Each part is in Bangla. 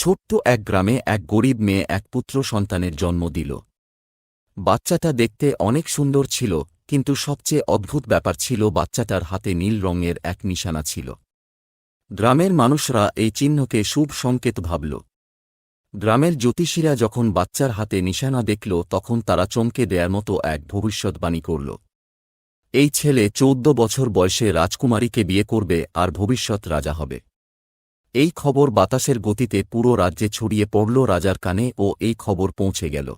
ছোট্ট এক গ্রামে এক গরিব মেয়ে এক পুত্র সন্তানের জন্ম দিল। বাচ্চাটা দেখতে অনেক সুন্দর ছিল, কিন্তু সবচেয়ে অদ্ভুত ব্যাপার ছিল বাচ্চাটার হাতে নীল রঙের এক নিশানা ছিল। গ্রামের মানুষরা এই চিহ্নকে শুভ সংকেত ভাবল। গ্রামের জ্যোতিষীরা যখন বাচ্চার হাতে নিশানা দেখল, তখন তারা চমকে দেয়ার মতো এক ভবিষ্যৎবাণী করল। এই ছেলে চৌদ্দ বছর বয়সে রাজকুমারীকে বিয়ে করবে আর ভবিষ্যৎ রাজা হবে। এই খবর বাতাসের গতিতে পুরো রাজ্যে ছড়িয়ে পড়ল রাজার কানে ও এই খবর পৌঁছে গেল।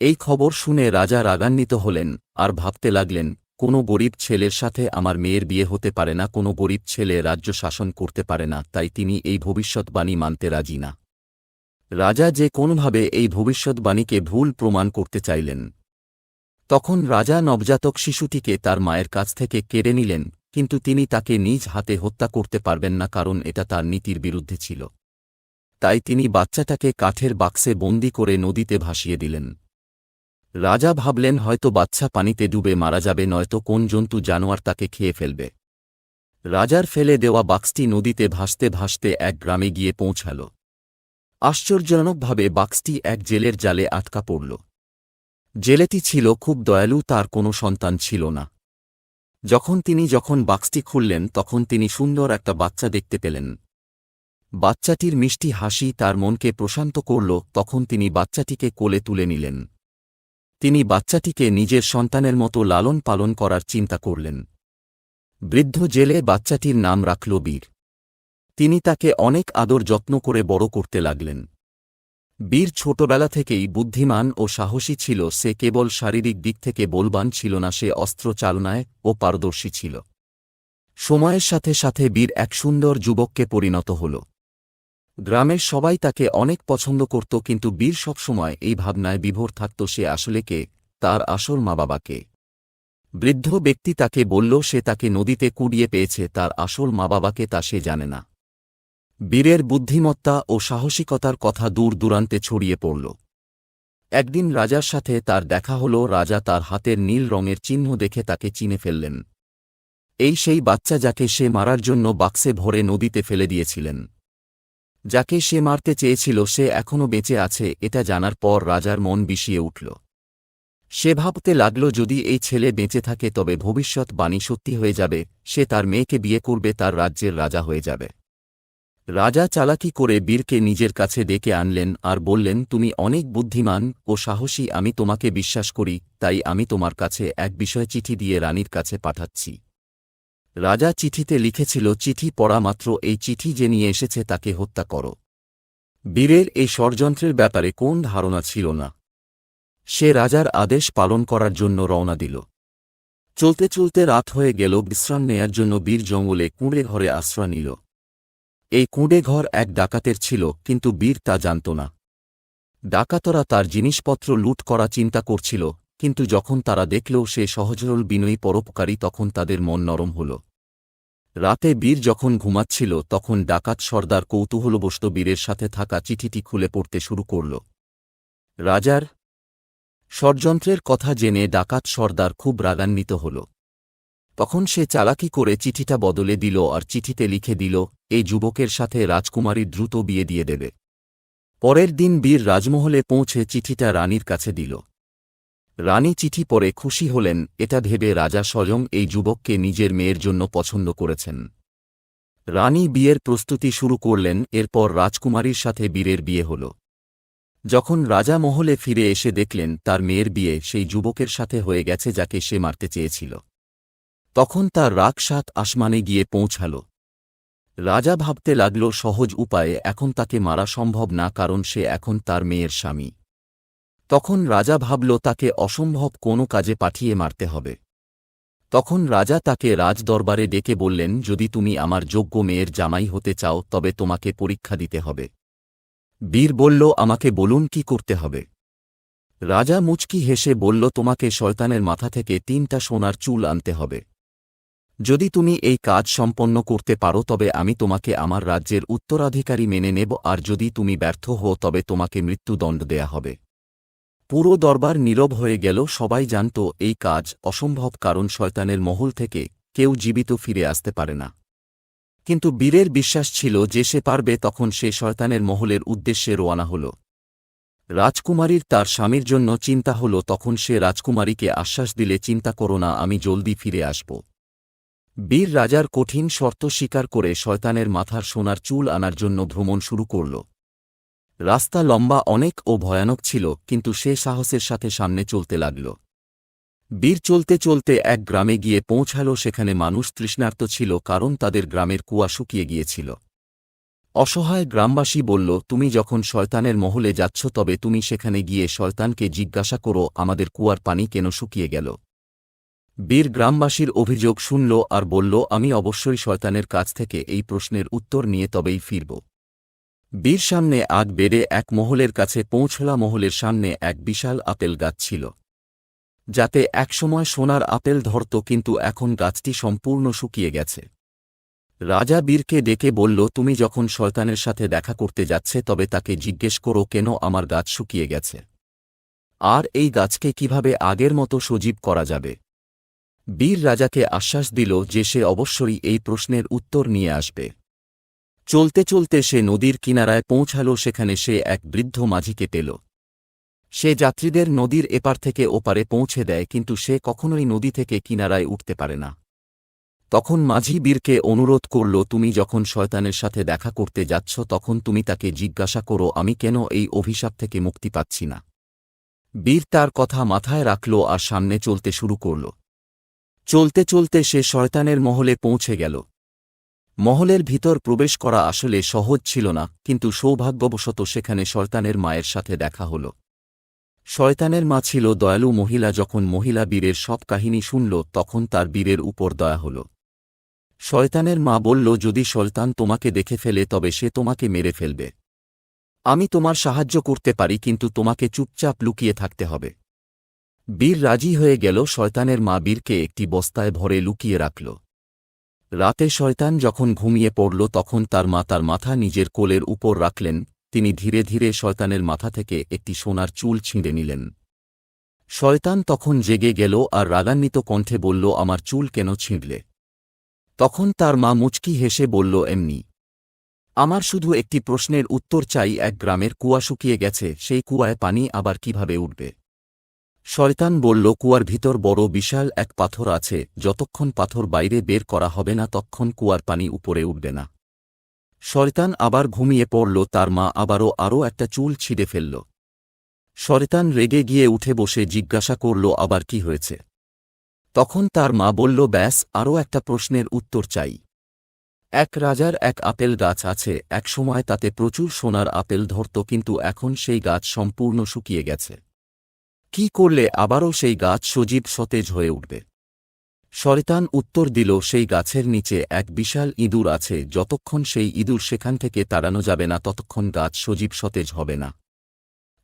এই খবর শুনে রাজা রাগান্বিত হলেন আর ভাবতে লাগলেন, কোনো গরিব ছেলের সাথে আমার মেয়ের বিয়ে হতে পারে না, কোনো গরিব ছেলে রাজ্য শাসন করতে পারে না, তাই তিনি এই ভবিষ্যৎবাণী মানতে রাজি না। রাজা যে কোনোভাবে এই ভবিষ্যৎবাণীকে ভুল প্রমাণ করতে চাইলেন। তখন রাজা নবজাতক শিশুটিকে তার মায়ের কাছ থেকে কেড়ে নিলেন কিন্তু তিনি তাকে নিজ হাতে হত্যা করতে পারবেন না কারণ এটা তার নীতির বিরুদ্ধে ছিল। তাই তিনি বাচ্চাটাকে কাঠের বাক্সে বন্দি করে নদীতে ভাসিয়ে দিলেন। রাজা ভাবলেন, হয়তো বাচ্চা পানিতে ডুবে মারা যাবে, নয়তো কোন জন্তু জানোয়ার তাকে খেয়ে ফেলবে। রাজার ফেলে দেওয়া বাক্সটি নদীতে ভাসতে ভাসতে এক গ্রামে গিয়ে পৌঁছাল। আশ্চর্যজনকভাবে বাক্সটি এক জেলের জালে আটকা পড়ল। জেলেটি ছিল খুব দয়ালু, তার কোনো সন্তান ছিল না। যখন তিনি যখন বাক্সটি খুললেন, তখন তিনি সুন্দর একটা বাচ্চা দেখতে পেলেন। বাচ্চাটির মিষ্টি হাসি তার মনকে প্রশান্ত করল, তখন তিনি বাচ্চাটিকে কোলে তুলে নিলেন। তিনি বাচ্চাটিকে নিজের সন্তানের মতো লালন পালন করার চিন্তা করলেন। বৃদ্ধ জেলে বাচ্চাটির নাম রাখল বীর। তিনি তাকে অনেক আদর যত্ন করে বড় করতে লাগলেন। বীর ছোটবেলা থেকেই বুদ্ধিমান ও সাহসী ছিল, সে কেবল শারীরিক দিক থেকে বলবান ছিল না, সে অস্ত্র চালনায় ও পারদর্শী ছিল। সময়ের সাথে সাথে বীর এক সুন্দর যুবককে পরিণত হল। গ্রামের সবাই তাকে অনেক পছন্দ করত, কিন্তু বীর সবসময় এই ভাবনায় বিভোর থাকত, সে আসলে কে? তার আসল মা বাবাকে বৃদ্ধ ব্যক্তি তাকে বলল, সে তাকে নদীতে কুড়িয়ে পেয়েছে, তার আসল মা বাবাকে তা সে জানে না। বীরের বুদ্ধিমত্তা ও সাহসিকতার কথা দূর দূরান্তে ছড়িয়ে পড়ল। একদিন রাজার সাথে তার দেখা হল, রাজা তার হাতের নীল রঙের চিহ্ন দেখে তাকে চিনে ফেললেন। এই সেই বাচ্চা যাকে সে মারার জন্য বাক্সে ভরে নদীতে ফেলে দিয়েছিলেন। যাকে সে মারতে চেয়েছিল, সে এখনও বেঁচে আছে, এটা জানার পর রাজার মন বিষিয়ে উঠল। সে ভাবতে লাগল, যদি এই ছেলে বেঁচে থাকে তবে ভবিষ্যৎ বাণী সত্যি হয়ে যাবে, সে তার মেয়েকে বিয়ে করবে, তার রাজ্যের রাজা হয়ে যাবে। রাজা চালাকি করে বীরকে নিজের কাছে ডেকে আনলেন আর বললেন, তুমি অনেক বুদ্ধিমান ও সাহসী, আমি তোমাকে বিশ্বাস করি, তাই আমি তোমার কাছে এক বিষয় চিঠি দিয়ে রানীর কাছে পাঠাচ্ছি। রাজা চিঠিতে লিখেছিল, চিঠি পড়া মাত্র, এই চিঠি যে নিয়ে এসেছে তাকে হত্যা করো। বীরের এই ষড়যন্ত্রের ব্যাপারে কোন ধারণা ছিল না। সে রাজার আদেশ পালন করার জন্য রওনা দিল। চলতে চলতে রাত হয়ে গেল, বিশ্রাম নেয়ার জন্য বীর জঙ্গলে কুঁড়ে ঘরে আশ্রয় নিল। এই কুঁড়ে ঘর এক ডাকাতের ছিল, কিন্তু বীর তা জানত না। ডাকাতরা তার জিনিসপত্র লুট করা চিন্তা করছিল, কিন্তু যখন তারা দেখল সে সহজরল বিনয়ী পরোপকারী, তখন তাদের মন নরম হল। রাতে বীর যখন ঘুমাচ্ছিল, তখন ডাকাত সর্দার কৌতূহলবশত বীরের সাথে থাকা চিঠিটি খুলে পড়তে শুরু করল। রাজার, ষড়যন্ত্রের কথা জেনে ডাকাত সর্দার খুব রাগান্বিত হল। তখন সে চালাকি করে চিঠিটা বদলে দিল আর চিঠিতে লিখে দিল, এই যুবকের সাথে রাজকুমারী দ্রুত বিয়ে দিয়ে দেবে। পরের দিন বীর রাজমহলে পৌঁছে চিঠিটা রানীর কাছে দিল। রানী চিঠি পরে খুশি হলেন, এটা ভেবে রাজা স্বয়ং এই যুবককে নিজের মেয়ের জন্য পছন্দ করেছেন। রানী বিয়ের প্রস্তুতি শুরু করলেন, এরপর রাজকুমারীর সাথে বীরের বিয়ে হল। যখন রাজা মহলে ফিরে এসে দেখলেন, তার মেয়ের বিয়ে সেই যুবকের সাথে হয়ে গেছে যাকে সে মারতে চেয়েছিল। তখন তার রাগ সাত আসমানে গিয়ে পৌঁছাল। রাজা ভাবতে লাগল, সহজ উপায়ে এখন তাকে মারা সম্ভব না, কারণ সে এখন তার মেয়ের স্বামী। তখন রাজা ভাবল, তাকে অসম্ভব কোনো কাজে পাঠিয়ে মারতে হবে। তখন রাজা তাকে রাজদরবারে ডেকে বললেন, যদি তুমি আমার যোগ্য মেয়ের জামাই হতে চাও, তবে তোমাকে পরীক্ষা দিতে হবে। বীর বলল, আমাকে বলুন কি করতে হবে? রাজা মুচকি হেসে বলল, তোমাকে শয়তানের মাথা থেকে তিনটা সোনার চুল আনতে হবে। যদি তুমি এই কাজ সম্পন্ন করতে পারো, তবে আমি তোমাকে আমার রাজ্যের উত্তরাধিকারী মেনে নেব, আর যদি তুমি ব্যর্থ হও, তবে তোমাকে মৃত্যুদণ্ড দেয়া হবে। পুরো দরবার নীরব হয়ে গেল, সবাই জানত এই কাজ অসম্ভব, কারণ শয়তানের মহল থেকে কেউ জীবিত ফিরে আসতে পারে না। কিন্তু বীরের বিশ্বাস ছিল, যে সে পারবে, তখন সে শয়তানের মহলের উদ্দেশ্যে রোয়ানা হল। রাজকুমারীর তার স্বামীর জন্য চিন্তা হল, তখন সে রাজকুমারীকে আশ্বাস দিলে, চিন্তা করো না, আমি জলদি ফিরে আসব। বীর রাজার কঠিন শর্ত স্বীকার করে শয়তানের মাথার সোনার চুল আনার জন্য ভ্রমণ শুরু করল। রাস্তা লম্বা অনেক ও ভয়ানক ছিল, কিন্তু সে সাহসের সাথে সামনে চলতে লাগল। বীর চলতে চলতে এক গ্রামে গিয়ে পৌঁছাল, সেখানে মানুষ তৃষ্ণার্ত ছিল, কারণ তাদের গ্রামের কুয়া শুকিয়ে গিয়েছিল। অসহায় গ্রামবাসী বলল, তুমি যখন শয়তানের মহলে যাচ্ছ, তবে তুমি সেখানে গিয়ে শয়তানকে জিজ্ঞাসা করো, আমাদের কুয়ার পানি কেন শুকিয়ে গেল? বীর গ্রামবাসীর অভিযোগ শুনল আর বলল, আমি অবশ্যই শয়তানের কাছ থেকে এই প্রশ্নের উত্তর নিয়ে তবেই ফিরব। বীর সামনে আগ বেড়ে এক মহলের কাছে পৌঁছলা মহলের সামনে এক বিশাল আপেল গাছ ছিল। যাতে একসময় সোনার আপেল ধরত, কিন্তু এখন গাছটি সম্পূর্ণ শুকিয়ে গেছে। রাজা বীরকে ডেকে বলল, তুমি যখন শয়তানের সাথে দেখা করতে যাচ্ছে, তবে তাকে জিজ্ঞেস করো কেন আমার গাছ শুকিয়ে গেছে? আর এই গাছকে কীভাবে আগের মতো সজীব করা যাবে? বীর রাজাকে আশ্বাস দিল যে সে অবশ্যই এই প্রশ্নের উত্তর নিয়ে আসবে। চলতে চলতে সে নদীর কিনারায় পৌঁছাল সেখানে সে এক বৃদ্ধ মাঝিকে পেল। সে যাত্রীদের নদীর এপার থেকে ওপারে পৌঁছে দেয় কিন্তু সে কখনোই নদী থেকে কিনারায় উঠতে পারে না। তখন মাঝি বীরকে অনুরোধ করল, তুমি যখন শয়তানের সাথে দেখা করতে যাচ্ছ, তখন তুমি তাকে জিজ্ঞাসা করো, আমি কেন এই অভিশাপ থেকে মুক্তি পাচ্ছি না? বীর তার কথা মাথায় রাখল আর সামনে চলতে শুরু করল। চলতে চলতে সে শয়তানের মহলে পৌঁছে গেল। মহলের ভিতর প্রবেশ করা আসলে সহজ ছিল না, কিন্তু সৌভাগ্যবশত সেখানে শয়তানের মায়ের সাথে দেখা হল। শয়তানের মা ছিল দয়ালু মহিলা, যখন মহিলা বীরের সব কাহিনী শুনল, তখন তার বীরের উপর দয়া হল। শয়তানের মা বলল, যদি শয়তান তোমাকে দেখে ফেলে, তবে সে তোমাকে মেরে ফেলবে। আমি তোমার সাহায্য করতে পারি, কিন্তু তোমাকে চুপচাপ লুকিয়ে থাকতে হবে। বীর রাজি হয়ে গেল শয়তানের মা বীরকে একটি বস্তায় ভরে লুকিয়ে রাখল। রাতে শয়তান যখন ঘুমিয়ে পড়ল তখন তার মা তার মাথা নিজের কোলের উপর রাখলেন, তিনি ধীরে ধীরে শয়তানের মাথা থেকে একটি সোনার চুল ছিঁড়ে নিলেন। শয়তান তখন জেগে গেল আর রাগান্বিত কণ্ঠে বলল, আমার চুল কেন ছিঁড়লে? তখন তার মা মুচকি হেসে বলল, এমনি। আমার শুধু একটি প্রশ্নের উত্তর চাই, এক গ্রামের কুয়া শুকিয়ে গেছে, সেই কুয়ায় পানি আবার কীভাবে উঠবে? শয়তান বলল, কুয়ার ভিতর বড় বিশাল এক পাথর আছে, যতক্ষণ পাথর বাইরে বের করা হবে না তখন কুয়ার পানি উপরে উঠবে না। শয়তান আবার ঘুমিয়ে পড়ল, তার মা আবারও আরও একটা চুল ছিঁড়ে ফেলল। শয়তান রেগে গিয়ে উঠে বসে জিজ্ঞাসা করল, আবার কি হয়েছে? তখন তার মা বলল, ব্যাস, আরও একটা প্রশ্নের উত্তর চাই। এক রাজার এক আপেল গাছ আছে এক সময় তাতে প্রচুর সোনার আপেল ধরত, কিন্তু এখন সেই গাছ সম্পূর্ণ শুকিয়ে গেছে। কি করলে আবারও সেই গাছ সজীব সতেজ হয়ে উঠবে? শয়তান উত্তর দিল, সেই গাছের নিচে এক বিশাল ইঁদুর আছে, যতক্ষণ সেই ইঁদুর সেখান থেকে তাড়ানো যাবে না, ততক্ষণ গাছ সজীব সতেজ হবে না।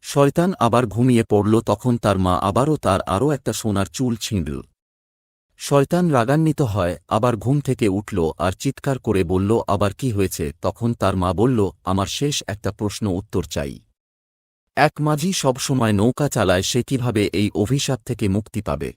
শয়তান আবার ঘুমিয়ে পড়ল, তখন তার মা আবারও তার আরও একটা সোনার চুল ছিঁড়ল। শয়তান রাগান্বিত হয়, আবার ঘুম থেকে উঠল আর চিৎকার করে বলল, আবার কি হয়েছে? তখন তার মা বলল, আমার শেষ একটা প্রশ্ন উত্তর চাই। এক মাঝি সবসময় নৌকা চালায় সে কীভাবে এই অভিশাপ থেকে মুক্তি পাবে।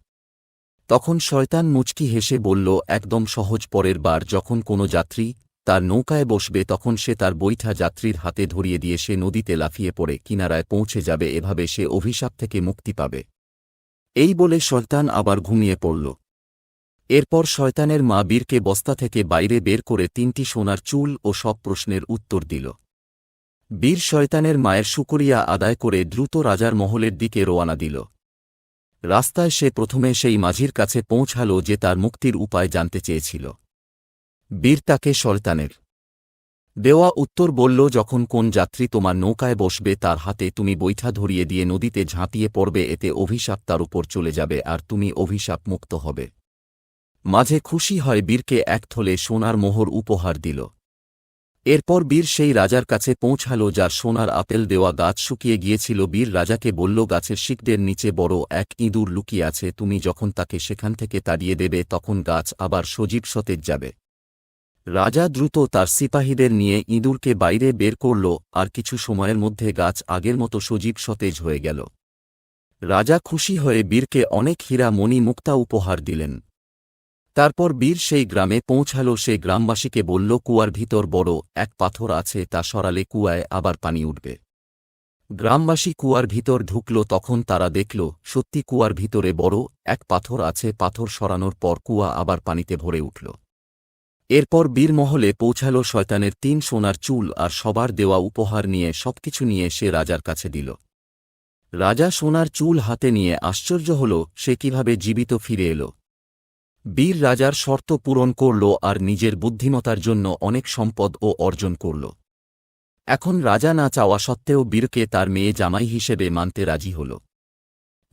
তখন শয়তান মুচকি হেসে বলল, একদম সহজ পরের বার, যখন কোনো যাত্রী তার নৌকায় বসবে, তখন সে তার বৈঠা যাত্রীর হাতে ধরিয়ে দিয়ে সে নদীতে লাফিয়ে পড়ে, কিনারায় পৌঁছে যাবে, এভাবে সে অভিশাপ থেকে মুক্তি পাবে। এই বলে শয়তান আবার ঘুমিয়ে পড়ল। এরপর শয়তানের মা বীরকে বস্তা থেকে বাইরে বের করে তিনটি সোনার চুল ও সব প্রশ্নের উত্তর দিল। বীর শয়তানের মায়ের শুকরিয়া আদায় করে দ্রুত রাজার মহলের দিকে রোয়ানা দিল। রাস্তায় সে প্রথমে সেই মাঝির কাছে পৌঁছাল যে তার মুক্তির উপায় জানতে চেয়েছিল। বীর তাকে শয়তানের দেওয়া উত্তর বলল, যখন কোন যাত্রী তোমার নৌকায় বসবে, তার হাতে তুমি বৈঠা ধরিয়ে দিয়ে নদীতে ঝাঁপিয়ে পড়বে, এতে অভিশাপ তার উপর চলে যাবে আর তুমি অভিশাপ মুক্ত হবে। মাঝে খুশি হয় বীরকে এক থলে সোনার মোহর উপহার দিল। এরপর বীর সেই রাজার কাছে পৌঁছাল যার সোনার আপেল দেওয়া গাছ শুকিয়ে গিয়েছিল। বীর রাজাকে বলল, গাছের শিকদের নিচে বড় এক ইঁদুর লুকিয়ে আছে। তুমি যখন তাকে সেখান থেকে তাড়িয়ে দেবে, তখন গাছ আবার সজীব সতেজ যাবে রাজা দ্রুত তার সিপাহীদের নিয়ে ইঁদুরকে বাইরে বের করল, আর কিছু সময়ের মধ্যে গাছ আগের মতো সজীব সতেজ হয়ে গেল। রাজা খুশি হয়ে বীরকে অনেক হীরা মণি মুক্তা উপহার দিলেন। তারপর বীর সেই গ্রামে পৌঁছাল, সে গ্রামবাসীকে বলল, কুয়ার ভিতর বড় এক পাথর আছে, তা সরালে কুয়ায় আবার পানি উঠবে। গ্রামবাসী কুয়ার ভিতর ঢুকল, তখন তারা দেখল, সত্যি কুয়ার ভিতরে বড় এক পাথর আছে, পাথর সরানোর পর কুয়া আবার পানিতে ভরে উঠল। এরপর বীরমহলে পৌঁছাল, শয়তানের তিন সোনার চুল আর সবার দেওয়া উপহার নিয়ে সবকিছু নিয়ে সে রাজার কাছে দিল। রাজা সোনার চুল হাতে নিয়ে আশ্চর্য হল, সে কীভাবে জীবিত ফিরে এল। বীর রাজার শর্ত পূরণ করল আর নিজের বুদ্ধিমতার জন্য অনেক সম্পদ ও অর্জন করল। এখন রাজা না চাওয়া সত্ত্বেও বীরকে তার মেয়ে জামাই হিসেবে মানতে রাজি হল।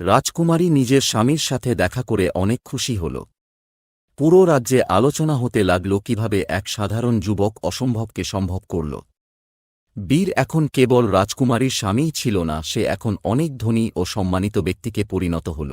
রাজকুমারী নিজের স্বামীর সাথে দেখা করে অনেক খুশি হল। পুরো রাজ্যে আলোচনা হতে লাগল কীভাবে এক সাধারণ যুবক অসম্ভবকে সম্ভব করল। বীর এখন কেবল রাজকুমারীর স্বামীই ছিল না, সে এখন অনেক ধনী ও সম্মানিত ব্যক্তিকে পরিণত হল।